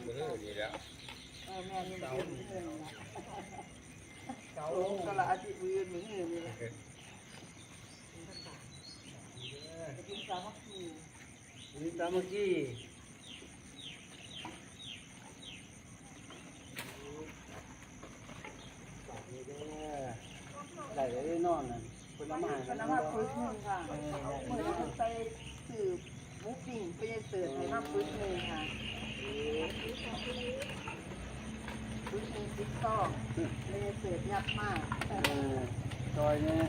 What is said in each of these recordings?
อนี่แหละเออแม่นี่มันเป็นเงินนะเก่าตลาดที่อื่นเหมือนเงินนี่แหละจะกินสามัคคีนี่ตามเมื่อกี้ได้ได้นอนน่ะคนละมันมาเป็นน้ำมันฟื้นหนึ่งค่ะเมื่อเราไปสืบมุกปิ้งไปยังเสิร์ฟให้น้ำฟื้นหนึ่งค่ะ ฟื้นหนึ่งติ๊กต๊อกเลยเสิร์ฟยับมากเออซอยเนี่ย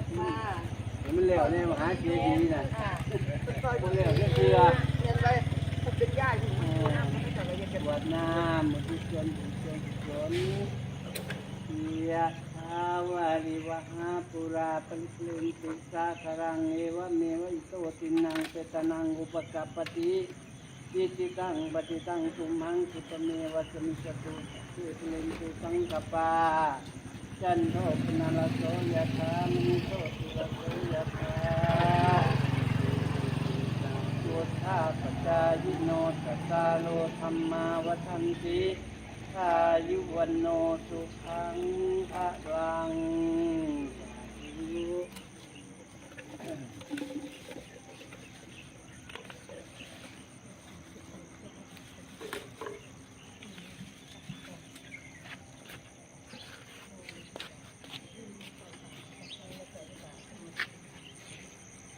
มันเหลวเนี่ยมหาเจดีย์น่ะค่ะมันเหลวเนี่ยเกลือเรียนไปเป็นญาติอยู่น้ำไม่ใช่อะไรจะบวดน้ำมันที่ชนชวนชนเกียทาวาริวหาปุราปริเลนติสาครังเอวเมวอิโตตินังเปตนังอุปกัปปติ ยิติตังปฏิตังตุมหังสุตเมวะสมิจตุสตุเลนตุสังกปาจันโทปนาลโสยะธามนิโสติระโสยะธาโยธาปจายิโนตตาโลธรรมาวัฒนติอายุวันโนสุขังพระรัง